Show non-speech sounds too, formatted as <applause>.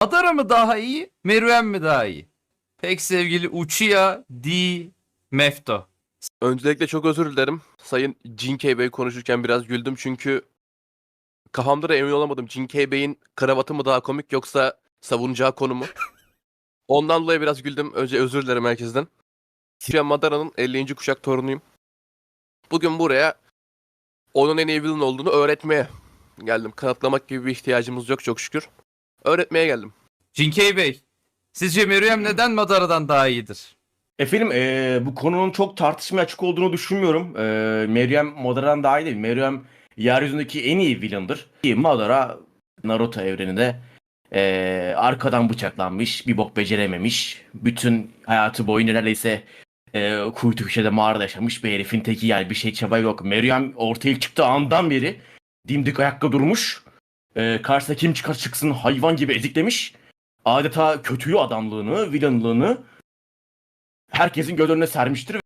Madara mı daha iyi, Meruem mi daha iyi? Pek sevgili Uchiha D. Mefto. Öncelikle çok özür dilerim. Sayın Jinkei Bey konuşurken biraz güldüm çünkü kafamda da emin olamadım. Jinkei Bey'in kravatı mı daha komik yoksa savunacağı konu mu? <laughs> Ondan dolayı biraz güldüm. Önce özür dilerim herkesten. Sira Madara'nın 50. kuşak torunuyum. Bugün buraya onun en iyi villain olduğunu öğretmeye geldim. Kanıtlamak gibi bir ihtiyacımız yok çok şükür. Öğretmeye geldim. Jinkei Bey, sizce Meruem neden Madara'dan daha iyidir? Efendim eee, bu konunun çok tartışmaya açık olduğunu düşünmüyorum. Eee Meruem Madara'dan daha iyi değil. Meruem yeryüzündeki en iyi villain'dır. Madara Naruto evreninde eee, arkadan bıçaklanmış, bir bok becerememiş. Bütün hayatı boyunca neredeyse eee kuytu köşede mağarada yaşamış bir herifin teki yani bir şey çaba yok. Meruem ortaya çıktığı andan beri dimdik ayakta durmuş. Eee karşısına kim çıkar çıksın hayvan gibi eziklemiş. Adeta kötüyü adamlığını, villainlığını herkesin göz önüne sermiştir